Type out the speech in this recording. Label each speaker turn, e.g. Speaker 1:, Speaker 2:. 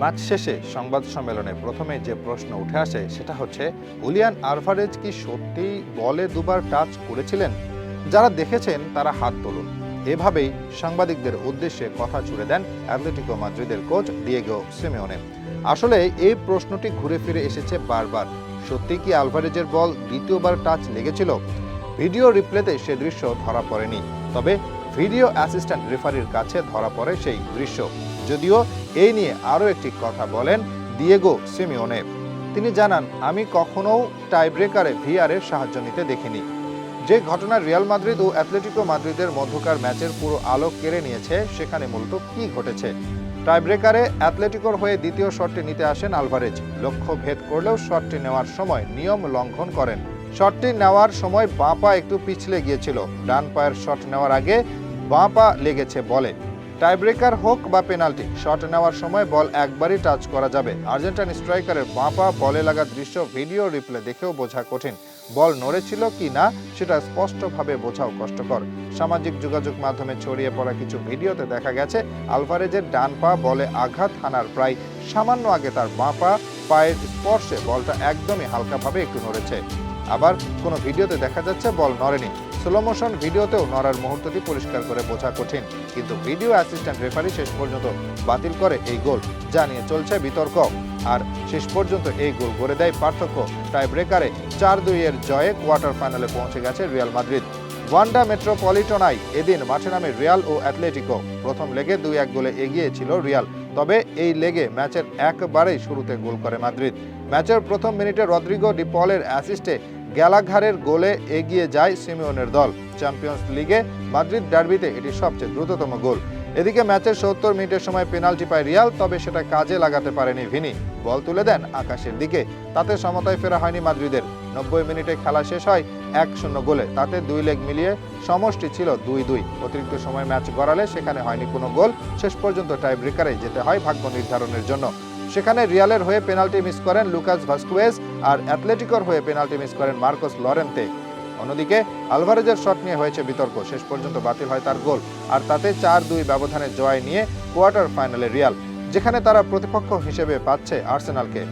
Speaker 1: Match শেষে সংবাদ সম্মেলনে প্রথমে যে প্রশ্ন উঠে আসে, সেটা হচ্ছে, উলিয়ান আলভারেজ কি সত্যিই বলে দুবার টাচ করেছিলেন? যারা দেখেছেন, তারা হাত তুলুন। এভাবেই সাংবাদিকদের উদ্দেশ্যে কথা ছুড়ে দেন অ্যাথলেটিকো মাদ্রিদের কোচ ডিয়েগো সিমেওনে। আসলে এই প্রশ্নটি ঘুরে ফিরে এসেছে বারবার। সত্যি কি আলভারেজের বল দ্বিতীয়বার টাচ লেগেছিল? ভিডিও রিপ্লেতে সে দৃশ্য ধরা পড়েনি। তবে ভিডিও অ্যাসিস্ট্যান্ট রেফারির কাছে ধরা পড়ে সেই দৃশ্য। যদিও এই নিয়ে আরও একটি কথা বলেন দিয়েগো সিমিওনে। তিনি জানান, আমি কখনো টাইব্রেকারে ভিআরের সাহায্য নিতে দেখিনি। যে ঘটনা রিয়াল মাদ্রিদ ও অ্যাথলেটিকো মাদ্রিদের মধ্যকার ম্যাচের পুরো আলোক কেড়ে নিয়েছে, সেখানে মূলত কি ঘটেছে? টাইব্রেকারে অ্যাথলেটিকোর হয়ে দ্বিতীয় শটটি নিতে আসেন আলভারেজ। লক্ষ্য ভেদ করলেও শটটি নেওয়ার সময় নিয়ম লঙ্ঘন করেন। শটটি নেওয়ার সময় বাঁ পা একটু পিছলে গিয়েছিল। ডান পায়ের শট নেওয়ার আগে বাঁ পা লেগেছে বলে। টাইব্রেকার হোক বা পেনাল্টি, শট নেওয়ার সময় বল একবারই টাচ করা যাবে। আর্জেন্টাইন স্ট্রাইকারের বাঁ পা বলে লাগা দৃশ্য ভিডিও রিপ্লে দেখেও বোঝা কঠিন। বল নড়েছিল কি না, সেটা স্পষ্টভাবে বোঝাও কষ্টকর। সামাজিক যোগাযোগ মাধ্যমে ছড়িয়ে পড়া কিছু ভিডিওতে দেখা গেছে, আলভারেজের ডান পা বলে আঘাত হানার প্রায় সামান্য আগে তার বাঁ পা পায়ের স্পর্শে বলটা একদমই হালকাভাবে একটু নড়েছে। আবার কোনো ভিডিওতে দেখা যাচ্ছে বল নড়েনি। স্লো মোশন ভিডিওতেও নড়ার মুহূর্তটি পরিষ্কার করে বোঝা কঠিন। কিন্তু ভিডিও অ্যাসিস্ট্যান্ট রেফারি শেষ পর্যন্ত বাতিল করে এই গোল, যা নিয়ে চলছে বিতর্ক। আর শেষ পর্যন্ত এই গোল গড়ে দেয় পার্থক্য। টাই ব্রেকারে চার দুইয়ের জয়ে কোয়ার্টার ফাইনালে পৌঁছে গেছে রিয়াল মাদ্রিদ ওয়ান্ডা মেট্রোপলিটনায় এদিন মাঠে নামে রিয়াল ও অ্যাথলেটিকো প্রথম লেগে দুই এক গোলে এগিয়ে ছিল রিয়াল তবে এই লেগে ম্যাচের একবারেই শুরুতে গোল করে মাদ্রিদ। ম্যাচের প্রথম মিনিটে রদ্রিগো ডিপলের অ্যাসিস্টে গ্যালাঘারের গোলে এগিয়ে যায় সিমিওনের দল। চ্যাম্পিয়ন্স লিগে মাদ্রিদ ডার্বিতে এটি সবচেয়ে দ্রুততম গোল। এদিকে ম্যাচের সত্তর মিনিটের সময় পেনাল্টি পায় রিয়াল, তবে সেটা কাজে লাগাতে পারেনি ভিনি। বল তুলে দেন আকাশের দিকে। তাতে সমতায় ফেরা হয়নি মাদ্রিদের। নব্বই মিনিটে খেলা শেষ হয় এক শূন্য গোলে। তাতে দুই লেগ মিলিয়ে সমষ্টি ছিল দুই দুই। অতিরিক্ত সময় ম্যাচ গড়ালে সেখানে হয়নি কোনো গোল। শেষ পর্যন্ত টাই ব্রেকারে যেতে হয় ভাগ্য নির্ধারণের জন্য। সেখানে রিয়ালের হয়ে পেনাল্টি মিস করেন লুকাস ভাস্কুয়েজ আর অ্যাথলেটিকর হয়ে পেনাল্টি মিস করেন মার্কোস লরেন্তে। অন্যদিকে, আলভারেজের শট নিয়ে হয়েছে বিতর্ক। শেষ পর্যন্ত বাতিল হয় তার গোল। আর তাতে চার দুই ব্যবধানে জয় নিয়ে কোয়ার্টার ফাইনালে রিয়াল, যেখানে তারা প্রতিপক্ষ হিসেবে পাচ্ছে আর্সেনালকে।